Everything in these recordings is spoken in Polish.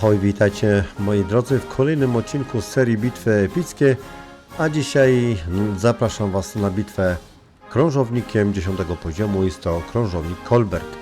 Ahoj, witajcie moi drodzy w kolejnym odcinku serii Bitwy Epickie, a dzisiaj zapraszam Was na bitwę krążownikiem 10 poziomu, jest to krążownik Colbert.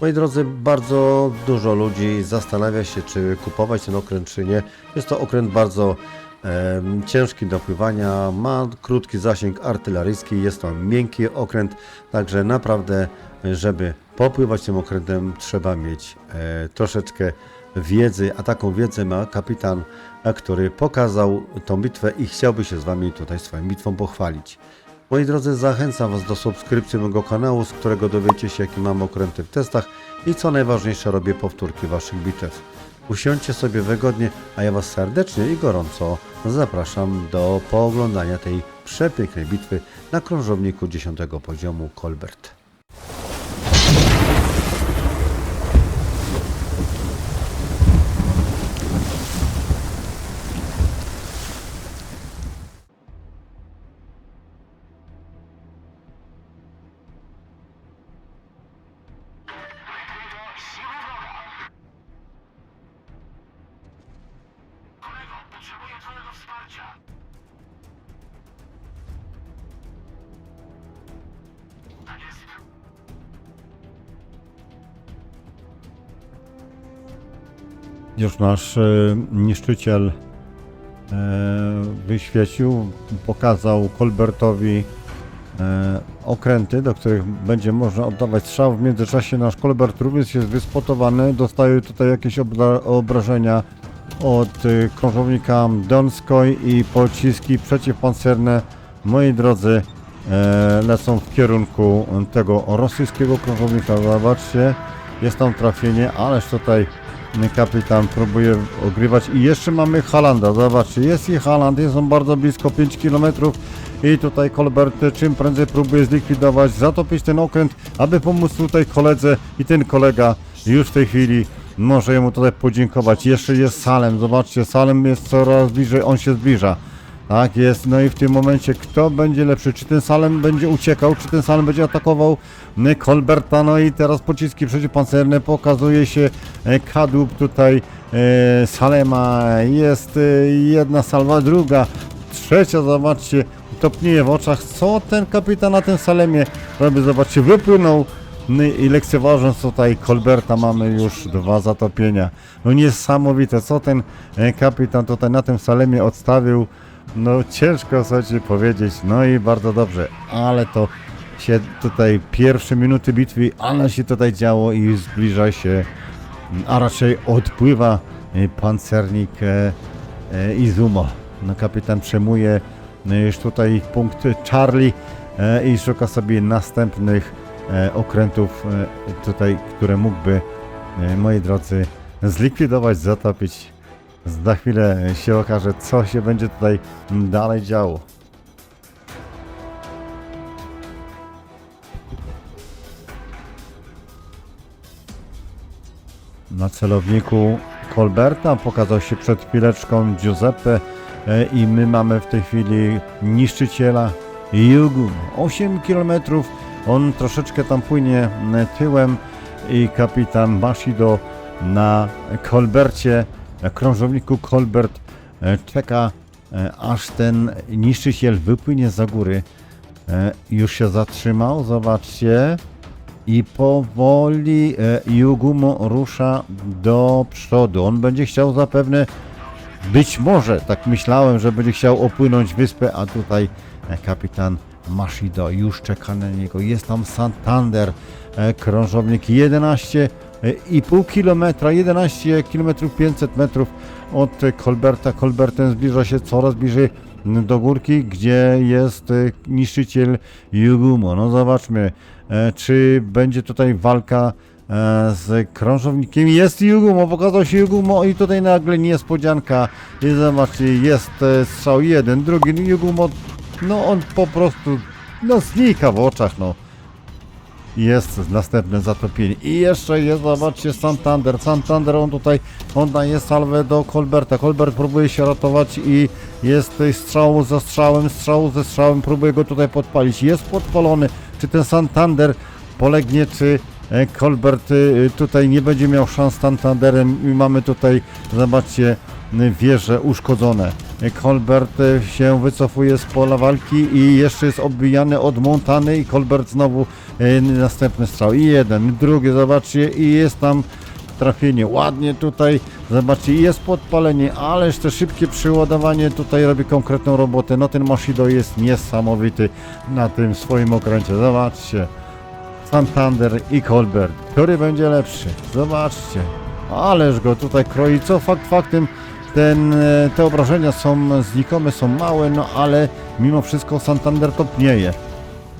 Moi drodzy, bardzo dużo ludzi zastanawia się, czy kupować ten okręt, czy nie. Jest to okręt bardzo em, ciężki do pływania, ma krótki zasięg artyleryjski, jest to miękki okręt, także naprawdę, żeby popływać tym okrętem, trzeba mieć e, troszeczkę wiedzy, a taką wiedzę ma kapitan, e, który pokazał tą bitwę i chciałby się z Wami tutaj swoją bitwą pochwalić. Moi drodzy, zachęcam Was do subskrypcji mojego kanału, z którego dowiecie się, jakie mam okręty w testach i co najważniejsze, robię powtórki Waszych bitew. Usiądźcie sobie wygodnie, a ja Was serdecznie i gorąco zapraszam do pooglądania tej przepięknej bitwy na krążowniku 10 poziomu Colbert. Już nasz e, niszczyciel e, wyświecił, pokazał Colbertowi e, okręty, do których będzie można oddawać strzał. W międzyczasie nasz Colbert również jest wyspotowany. Dostaje tutaj jakieś obra obrażenia od krążownika Donskoj i pociski przeciwpancerne, moi drodzy, lecą w kierunku tego rosyjskiego krążownika. Zobaczcie, jest tam trafienie, ależ tutaj kapitan próbuje ogrywać. I jeszcze mamy Halanda, zobaczcie, jest i Haland, jest on bardzo blisko 5 km i tutaj Colbert czym prędzej próbuje zlikwidować, zatopić ten okręt, aby pomóc tutaj koledze. I ten kolega już w tej chwili może jemu tutaj podziękować. Jeszcze jest Salem, zobaczcie, Salem jest coraz bliżej, on się zbliża. Tak jest, no i w tym momencie kto będzie lepszy? Czy ten Salem będzie uciekał, czy ten Salem będzie atakował Colberta? No i teraz pociski przeciwpancerne, pokazuje się e, kadłub tutaj e, Salema, jest e, jedna salwa, druga, trzecia, zobaczcie, topnieje w oczach, co ten kapitan na tym Salemie robi, zobaczcie, wypłynął no i lekceważąc tutaj Colberta mamy już dwa zatopienia. No niesamowite, co ten e, kapitan tutaj na tym Salemie odstawił. No ciężko sobie powiedzieć, no i bardzo dobrze, ale to się tutaj pierwsze minuty bitwy, ale się tutaj działo i zbliża się, a raczej odpływa e, pancernik e, Izumo. No kapitan przejmuje już tutaj punkt Charlie i szuka sobie następnych okrętów e, tutaj, które mógłby, e, moi drodzy, zlikwidować, zatopić. Za chwilę się okaże, co się będzie tutaj dalej działo. Na celowniku Colberta pokazał się przed chwileczką Giuseppe e, i my mamy w tej chwili niszczyciela Jugu. 8 km. On troszeczkę tam płynie e, tyłem i kapitan Mashido na Colbercie, na krążowniku Colbert e, czeka e, aż ten niszczyciel wypłynie za góry. Już się zatrzymał, zobaczcie. I powoli Jugumo rusza do przodu. On będzie chciał zapewne, być może, tak myślałem, że będzie chciał opłynąć wyspę, a tutaj kapitan Mashido już czeka na niego. Jest tam Santander, e, krążownik 11,5 km, 11 km 500 metrów od Colberta. Colbertem zbliża się coraz bliżej do górki, gdzie jest e, niszczyciel Jugumo. No zobaczmy, e, czy będzie tutaj walka z krążownikiem. Jest Jugumo, pokazał się Jugumo i tutaj nagle niespodzianka. I zobaczcie, jest strzał jeden, drugi Jugumo, no on po prostu, no znika w oczach, no. Jest następne zatopienie. I jeszcze jest, zobaczcie, Santander. Santander, on tutaj oddaje salwę do Colberta. Colbert próbuje się ratować i jest tutaj strzał za strzałem, strzał ze strzałem, próbuje go tutaj podpalić. Jest podpalony. Czy ten Santander polegnie, czy E, Colbert y, tutaj nie będzie miał szans z Santanderem i mamy tutaj, zobaczcie, wieże uszkodzone. E, Colbert y, się wycofuje z pola walki i jeszcze jest odbijany od Montany i Colbert znowu e, następny strzał. I jeden, drugi, zobaczcie, i jest tam trafienie. Ładnie tutaj, zobaczcie, jest podpalenie, ależ to szybkie przyładowanie tutaj robi konkretną robotę. No ten Mashido jest niesamowity na tym swoim okręcie. Zobaczcie. Santander i Colbert. Który będzie lepszy? Zobaczcie. Ależ go tutaj kroi. Co fakt faktem, ten, e, te obrażenia są znikome, są małe, no ale mimo wszystko Santander topnieje.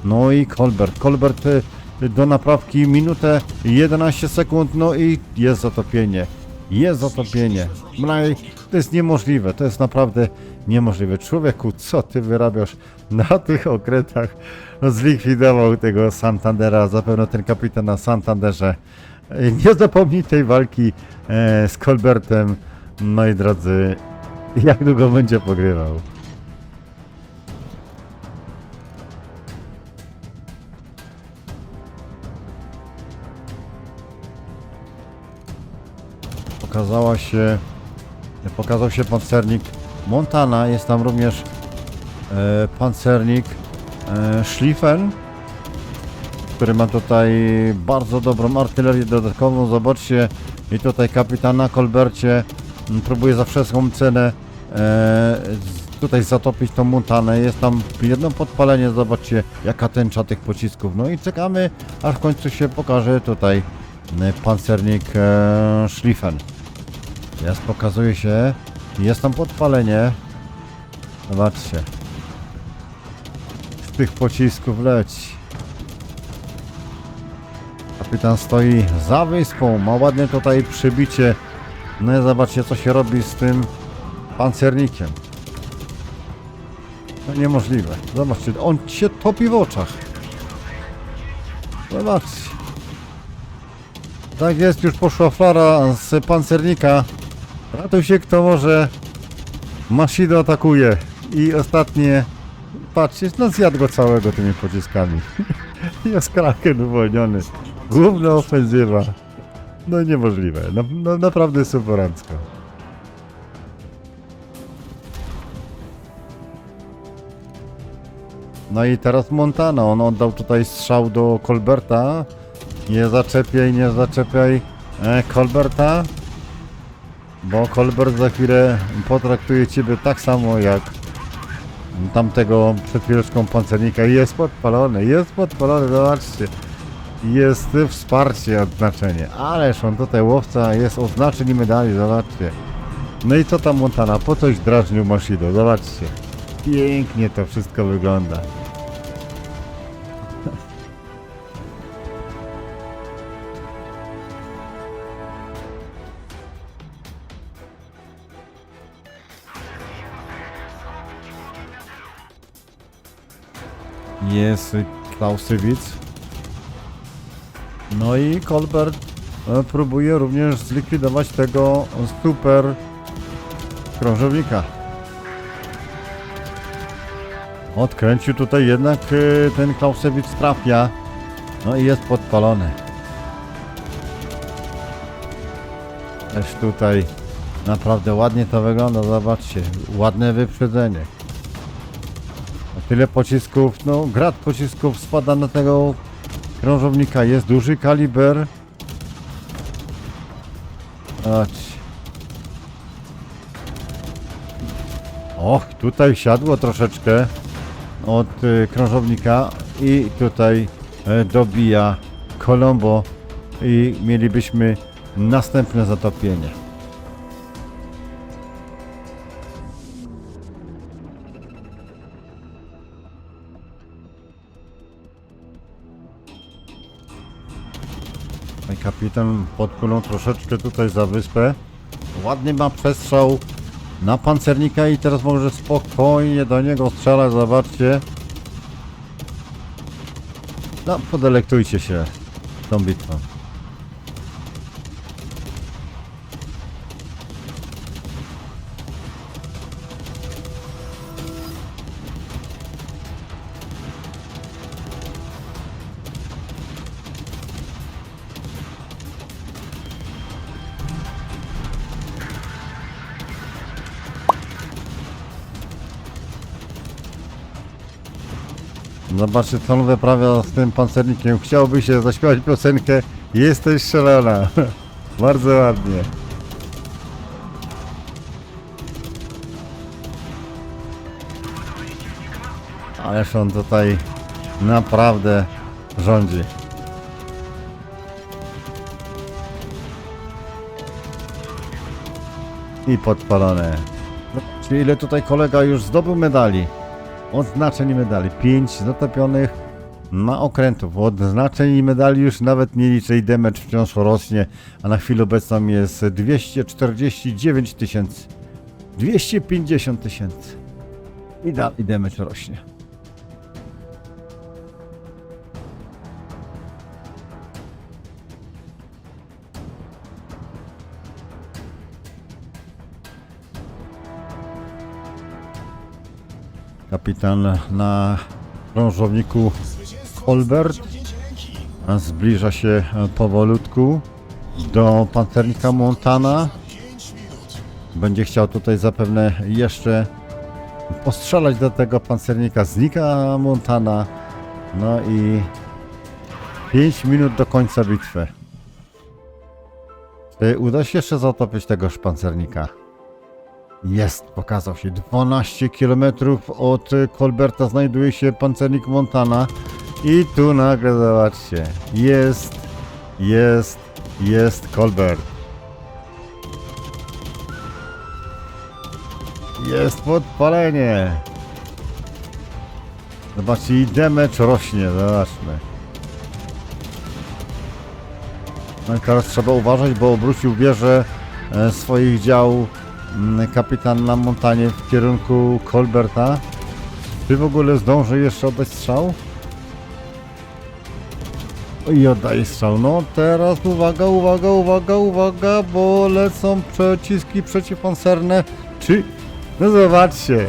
No i Colbert. Colbert e, do naprawki minutę 11 sekund, no i jest zatopienie. Jest zatopienie. Mlaj, to jest niemożliwe, to jest naprawdę niemożliwe. Człowieku, co ty wyrabiasz na tych okrętach? Zlikwidował tego Santandera, zapewne ten kapitan na Santanderze. E, Nie zapomnij tej walki z Colbertem. Moi drodzy, jak długo będzie pogrywał? Pokazała się, pokazał się pancernik Montana, jest tam również e, pancernik e, Schlieffen, który ma tutaj bardzo dobrą artylerię dodatkową. Zobaczcie, i tutaj kapitana Colbercie m, próbuje za wszelką cenę e, tutaj zatopić tą Montanę. Jest tam jedno podpalenie, zobaczcie jaka tęcza tych pocisków. No i czekamy, aż w końcu się pokaże tutaj e, pancernik e, Schlieffen. Jest, pokazuje się. Jest tam podpalenie. Zobaczcie. Z tych pocisków leci. Kapitan stoi za wyspą. Ma ładnie tutaj przybicie. No i zobaczcie co się robi z tym pancernikiem. To niemożliwe. Zobaczcie, on się topi w oczach. Zobaczcie. Tak jest, już poszła flara z pancernika. Ratuj się kto może. Mashido atakuje. I ostatnie. Patrzcie, no zjadł go całego tymi pociskami. jest Kraken uwolniony. Główna ofensywa. No niemożliwe. No, no naprawdę superancko. No i teraz Montana. On oddał tutaj strzał do Colberta. Nie zaczepiaj, nie zaczepiaj e, Colberta. Bo Colbert za chwilę potraktuje ciebie tak samo jak tamtego przed chwileczką pancernika. Jest podpalony, jest podpalony, zobaczcie. Jest wsparcie, odznaczenie. Ależ on tutaj łowca jest oznaczeń i medali, zobaczcie. No i co tam Montana? Po coś drażnił Mashido, zobaczcie. Pięknie to wszystko wygląda. Jest Klausywic. No i Colbert e, próbuje również zlikwidować tego super krążownika. Odkręcił tutaj jednak e, ten Klausiewicz trafia. No i jest podpalony. Też tutaj naprawdę ładnie to wygląda, zobaczcie. Ładne wyprzedzenie. Tyle pocisków, no grad pocisków spada na tego krążownika. Jest duży kaliber. Zobaczcie. Och, tutaj siadło troszeczkę od y, krążownika i tutaj e, dobija Colombo i mielibyśmy następne zatopienie. Kapitan podpłynął troszeczkę tutaj za wyspę. Ładny ma przestrzał na pancernika i teraz może spokojnie do niego strzelać, zobaczcie. No, podelektujcie się tą bitwą. Zobaczcie, co on wyprawia z tym pancernikiem. Chciałby się zaśpiewać piosenkę Jesteś szalona. Bardzo ładnie. Ależ on tutaj naprawdę rządzi. I podpalone. Zobaczcie, ile tutaj kolega już zdobył medali. Odznaczeń i medali. 5 zatopionych na okrętów. Odznaczeń i medali już nawet nie liczę i damage wciąż rośnie, a na chwilę obecną jest 249 tysięcy. 250 tysięcy. I dalej damage rośnie. Kapitan na krążowniku Colbert a zbliża się e, powolutku do pancernika Montana. Będzie chciał tutaj zapewne jeszcze postrzelać do tego pancernika. Znika Montana. No i 5 minut do końca bitwy. Czy uda się jeszcze zatopić tegoż pancernika? Jest, pokazał się. 12 km od Colberta znajduje się pancernik Montana. I tu nagle zobaczcie. Jest, jest, jest Colbert. Jest podpalenie. Zobaczcie, i damage rośnie, zobaczmy. No i teraz trzeba uważać, bo obrócił wieżę e, swoich dział kapitan na montanie w kierunku Colberta. Czy w ogóle zdąży jeszcze oddać strzał? I oddaje strzał. No teraz uwaga, uwaga, uwaga, uwaga, bo lecą przeciski przeciwpancerne. Czy... No zobaczcie,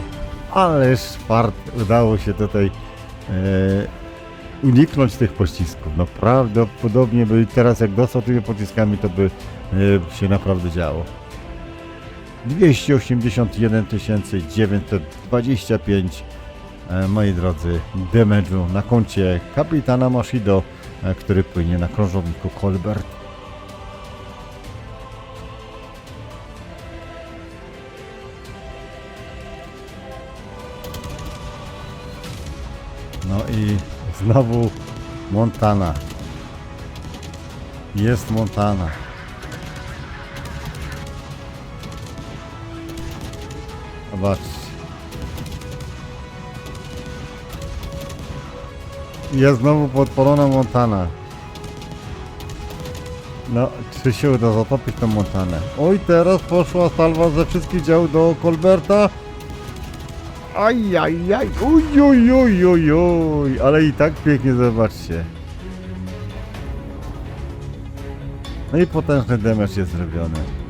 ależ fart udało się tutaj e, uniknąć tych pocisków. No prawdopodobnie by teraz jak dostał tymi pociskami, to by e, się naprawdę działo. 281 925 e, moi drodzy, damage'u na koncie kapitana Mashido, e, który płynie na krążowniku Colbert. No i znowu Montana. Jest Montana. Zobaczcie. Jest znowu podpalona Montana. No, czy się uda zatopić tą Montanę? Oj, teraz poszła salwa ze wszystkich dział do Colberta. Aj, aj, uj, uj, uj, uj, uj, ale i tak pięknie zobaczcie. No i potężny damage jest zrobiony.